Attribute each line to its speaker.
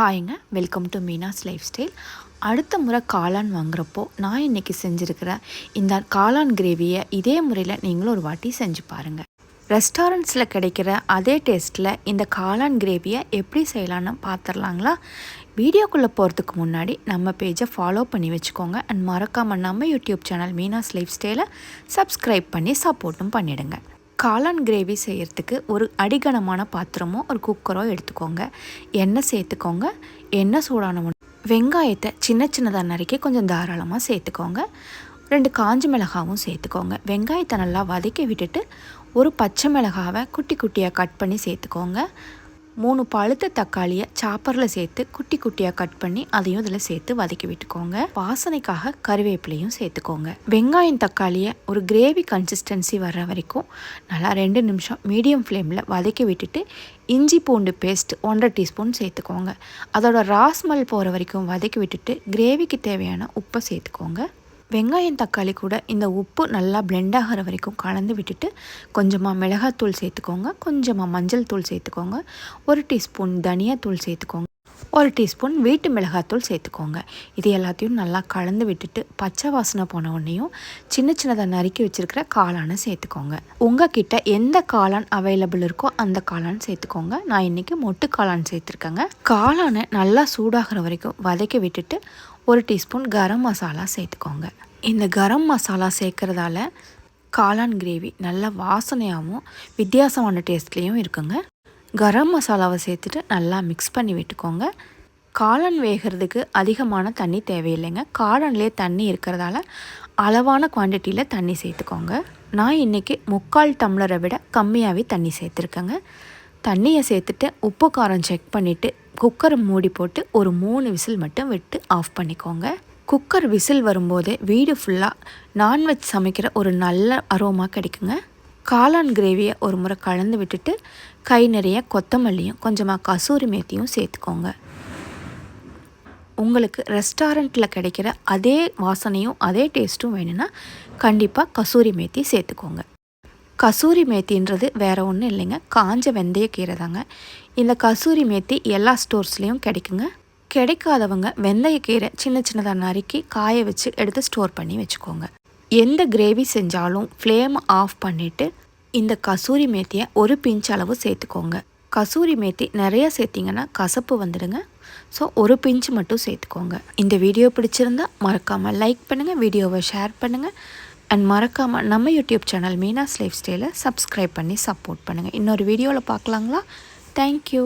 Speaker 1: ஹாய்ங்க welcome to Meena's lifestyle அடுத்த முறை காளான் வாங்குறப்போ நான் இன்றைக்கி செஞ்சுருக்கிற இந்த காளான் கிரேவியை இதே முறையில் நீங்களும் ஒரு வாட்டி செஞ்சு பாருங்கள் ரெஸ்டாரண்ட்ஸில் கிடைக்கிற அதே டேஸ்ட்டில் இந்த காளான் கிரேவியை எப்படி செய்யலான்னு பார்த்துடலாங்களா வீடியோக்குள்ளே போகிறதுக்கு முன்னாடி நம்ம பேஜை ஃபாலோ பண்ணி வச்சுக்கோங்க. அண்ட் மறக்காமல் நம்ம யூடியூப் சேனல் மீனாஸ் லைஃப் ஸ்டைலை சப்ஸ்கிரைப் பண்ணி சப்போர்ட்டும் பண்ணிவிடுங்க காளான் கிரேவி செய்கிறதுக்கு ஒரு அடிகனமான பாத்திரமோ ஒரு குக்கரோ எடுத்துக்கோங்க. எண்ணெய் சேர்த்துக்கோங்க. எண்ணெய் சூடான வெங்காயத்தை சின்ன சின்னதாக நறுக்கி கொஞ்சம் தாராளமாக சேர்த்துக்கோங்க. ரெண்டு காஞ்ச மிளகாவும் சேர்த்துக்கோங்க. வெங்காயத்தை நல்லா வதக்கி விட்டுட்டு ஒரு பச்சை மிளகாவை குட்டி குட்டியாக கட் பண்ணி சேர்த்துக்கோங்க. மூணு பழுத்த தக்காளியை சாப்பரில் சேர்த்து குட்டி குட்டியாக கட் பண்ணி அதையும் இதில் சேர்த்து வதக்கி விட்டுக்கோங்க. வாசனைக்காக கருவேப்பிலையும் சேர்த்துக்கோங்க. வெங்காயம் தக்காளியை ஒரு கிரேவி கன்சிஸ்டன்சி வர்ற வரைக்கும் நல்லா ரெண்டு நிமிஷம் மீடியம் ஃப்ளேமில் வதக்கி விட்டுட்டு இஞ்சி பூண்டு பேஸ்ட் ஒன்றரை டீஸ்பூன் சேர்த்துக்கோங்க. அதோட ராஸ்மல் போகிற வரைக்கும் வதக்கி விட்டுட்டு கிரேவிக்கு தேவையான உப்பை சேர்த்துக்கோங்க. வெங்காயம் தக்காளி கூட இந்த உப்பு நல்லா பிளெண்ட் ஆகிற வரைக்கும் கலந்து விட்டுட்டு கொஞ்சமாக மிளகாத்தூள் சேர்த்துக்கோங்க. கொஞ்சமாக மஞ்சள் தூள் சேர்த்துக்கோங்க. ஒரு டீஸ்பூன் தனியாத்தூள் சேர்த்துக்கோங்க. ஒரு டீஸ்பூன் வீட்டு மிளகாத்தூள் சேர்த்துக்கோங்க. இது எல்லாத்தையும் நல்லா கலந்து விட்டுட்டு பச்சை வாசனை போன உடனேயும் சின்ன சின்னதாக நறுக்கி வச்சுருக்கிற காளானை சேர்த்துக்கோங்க. உங்கள் கிட்ட எந்த காளான் அவைலபிள் இருக்கோ அந்த காளான் சேர்த்துக்கோங்க. நான் இன்றைக்கி மொட்டு காளான் சேர்த்துருக்கேங்க. காளானை நல்லா சூடாகிற வரைக்கும் வதக்கி விட்டுட்டு ஒரு டீஸ்பூன் கரம் மசாலா சேர்த்துக்கோங்க. இந்த கரம் மசாலா சேர்க்குறதால காளான் கிரேவி நல்ல வாசனையாகவும் வித்தியாசமான டேஸ்ட்லேயும் இருக்குங்க. கரம் மசாலாவை சேர்த்துட்டு நல்லா மிக்ஸ் பண்ணி விட்டுக்கோங்க. காளான் வேகிறதுக்கு அதிகமான தண்ணி தேவையில்லைங்க. காளான்லேயே தண்ணி இருக்கிறதால அளவான குவான்டிட்டியில் தண்ணி சேர்த்துக்கோங்க. நான் இன்றைக்கி முக்கால் டம்ளரை விட கம்மியாகவே தண்ணி சேர்த்துருக்கேங்க. தண்ணியை சேர்த்துட்டு உப்பு காரம் செக் பண்ணிவிட்டு குக்கரை மூடி போட்டு ஒரு மூணு விசில் மட்டும் விட்டு ஆஃப் பண்ணிக்கோங்க. குக்கர் விசில் வரும்போதே வீடு ஃபுல்லாக நான்வெஜ் சமைக்கிற ஒரு நல்ல அரோமா கிடைக்குங்க. காளான் கிரேவியை ஒரு முறை கலந்து விட்டுட்டு கை நிறைய கொத்தமல்லியும் கொஞ்சமாக கசூரி மேத்தியும் சேர்த்துக்கோங்க. உங்களுக்கு ரெஸ்டாரண்ட்டில் கிடைக்கிற அதே வாசனையும் அதே டேஸ்ட்டும் வேணும்னா கண்டிப்பாக கசூரி மேத்தி சேர்த்துக்கோங்க. கசூரி மேத்தின்றது வேறு ஒன்றும் இல்லைங்க. காஞ்ச வெந்தய கீரை தாங்க. இந்த கசூரி மேத்தி எல்லா ஸ்டோர்ஸ்லேயும் கிடைக்குங்க. கிடைக்காதவங்க வெந்தயக்கீரை சின்ன சின்னதாக நறுக்கி காய வச்சு எடுத்து ஸ்டோர் பண்ணி வச்சுக்கோங்க. எந்த கிரேவி செஞ்சாலும் ஃப்ளேம் ஆஃப் பண்ணிவிட்டு இந்த கசூரி மேத்தியை ஒரு பிஞ்ச் அளவு சேர்த்துக்கோங்க. கசூரி மேத்தி நிறைய சேர்த்திங்கன்னா கசப்பு வந்துடுங்க. ஸோ ஒரு பிஞ்ச் மட்டும் சேர்த்துக்கோங்க. இந்த வீடியோ பிடிச்சிருந்தா மறக்காமல் லைக் பண்ணுங்கள் வீடியோவை ஷேர் பண்ணுங்கள் அண்ட் மறக்காமல் நம்ம யூடியூப் சேனல் மீனாஸ் லைஃப் ஸ்டைலை சப்ஸ்கிரைப் பண்ணி சப்போர்ட் பண்ணுங்கள் இன்னொரு வீடியோவில் பார்க்கலாங்களா? தேங்க்யூ